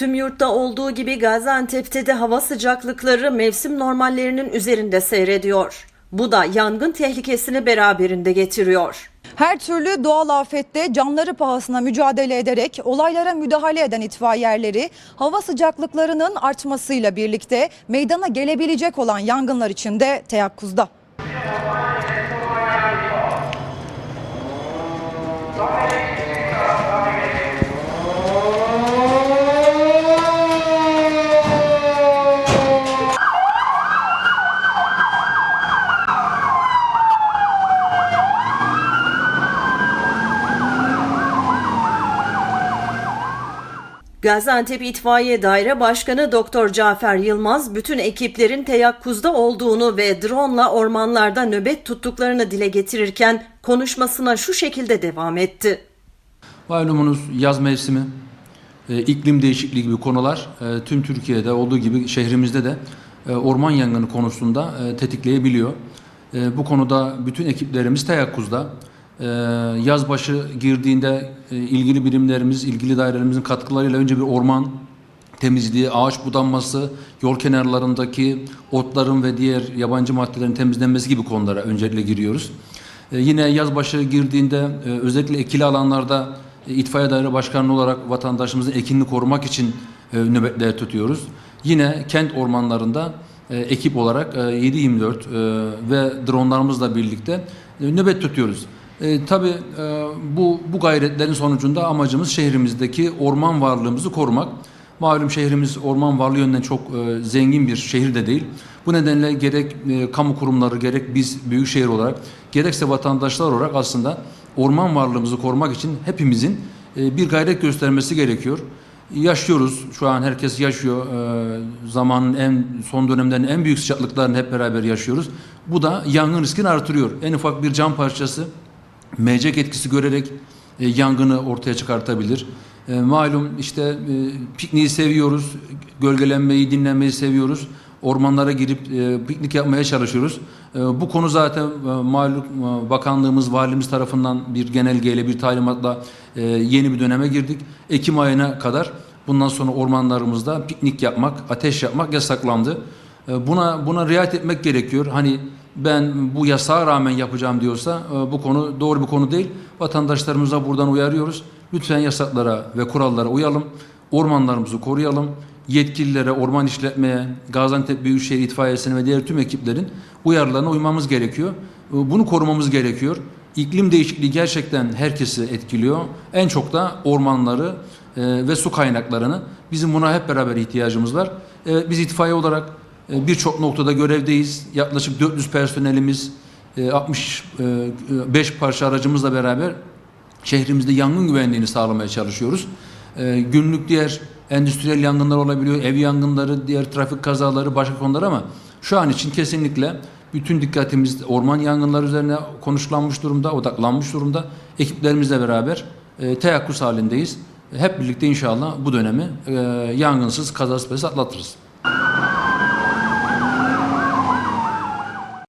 Tüm yurtta olduğu gibi Gaziantep'te de hava sıcaklıkları mevsim normallerinin üzerinde seyrediyor. Bu da yangın tehlikesini beraberinde getiriyor. Her türlü doğal afette canları pahasına mücadele ederek olaylara müdahale eden itfaiyeleri hava sıcaklıklarının artmasıyla birlikte meydana gelebilecek olan yangınlar için de teyakkuzda. Gaziantep İtfaiye Daire Başkanı Doktor Cafer Yılmaz bütün ekiplerin teyakkuzda olduğunu ve drone'la ormanlarda nöbet tuttuklarını dile getirirken konuşmasına şu şekilde devam etti. Malumunuz yaz mevsimi, e, iklim değişikliği gibi konular e, tüm Türkiye'de olduğu gibi şehrimizde de e, orman yangını konusunda tetikleyebiliyor. Bu konuda bütün ekiplerimiz teyakkuzda. E, yaz başı girdiğinde e, ilgili birimlerimiz, ilgili dairelerimizin katkılarıyla önce bir orman temizliği, ağaç budanması, yol kenarlarındaki otların ve diğer yabancı maddelerin temizlenmesi gibi konulara öncelikle giriyoruz. E, yine yaz başı girdiğinde e, özellikle ekili alanlarda e, itfaiye daire başkanı olarak vatandaşımızın ekinini korumak için nöbetler tutuyoruz. Yine kent ormanlarında ekip olarak e, 7-24 e, ve dronlarımızla birlikte nöbet tutuyoruz. E, tabii e, bu, bu gayretlerin sonucunda amacımız şehrimizdeki orman varlığımızı korumak. Malum şehrimiz orman varlığı yönünden çok e, zengin bir şehir de değil. Bu nedenle gerek e, kamu kurumları gerek biz büyük şehir olarak gerekse vatandaşlar olarak aslında orman varlığımızı korumak için hepimizin e, bir gayret göstermesi gerekiyor. Yaşıyoruz. Şu an herkes yaşıyor. E, zamanın en son dönemlerin en büyük sıcaklıklarını hep beraber yaşıyoruz. Bu da yangın riskini artırıyor. En ufak bir cam parçası mecek etkisi görerek e, yangını ortaya çıkartabilir. E, malum işte e, pikniği seviyoruz, gölgelenmeyi, dinlenmeyi seviyoruz. Ormanlara girip e, piknik yapmaya çalışıyoruz. E, bu konu zaten e, malum e, bakanlığımız, valimiz tarafından bir genelgeyle, bir talimatla e, yeni bir döneme girdik. Ekim ayına kadar bundan sonra ormanlarımızda piknik yapmak, ateş yapmak yasaklandı. E, Buna buna riayet etmek gerekiyor. Hani ben bu yasağa rağmen yapacağım diyorsa e, bu konu doğru bir konu değil. Vatandaşlarımıza buradan uyarıyoruz. Lütfen yasaklara ve kurallara uyalım. Ormanlarımızı koruyalım. Yetkililere, orman işletmeye, Gaziantep Büyükşehir İtfaiyesi'ne ve diğer tüm ekiplerin uyarılarına uymamız gerekiyor. E, Bunu korumamız gerekiyor. İklim değişikliği gerçekten herkesi etkiliyor. En çok da ormanları e, ve su kaynaklarını. Bizim buna hep beraber ihtiyacımız var. Biz itfaiye olarak Birçok noktada görevdeyiz. Yaklaşık 400 personelimiz, e, 65 parça aracımızla beraber şehrimizde yangın güvenliğini sağlamaya çalışıyoruz. E, Günlük diğer endüstriyel yangınlar olabiliyor, ev yangınları, diğer trafik kazaları, başka konular ama şu an için kesinlikle bütün dikkatimiz orman yangınları üzerine konuşlanmış durumda, odaklanmış durumda. Ekiplerimizle beraber e, teyakkuz halindeyiz. Hep birlikte inşallah bu dönemi e, yangınsız, kazasız atlatırız.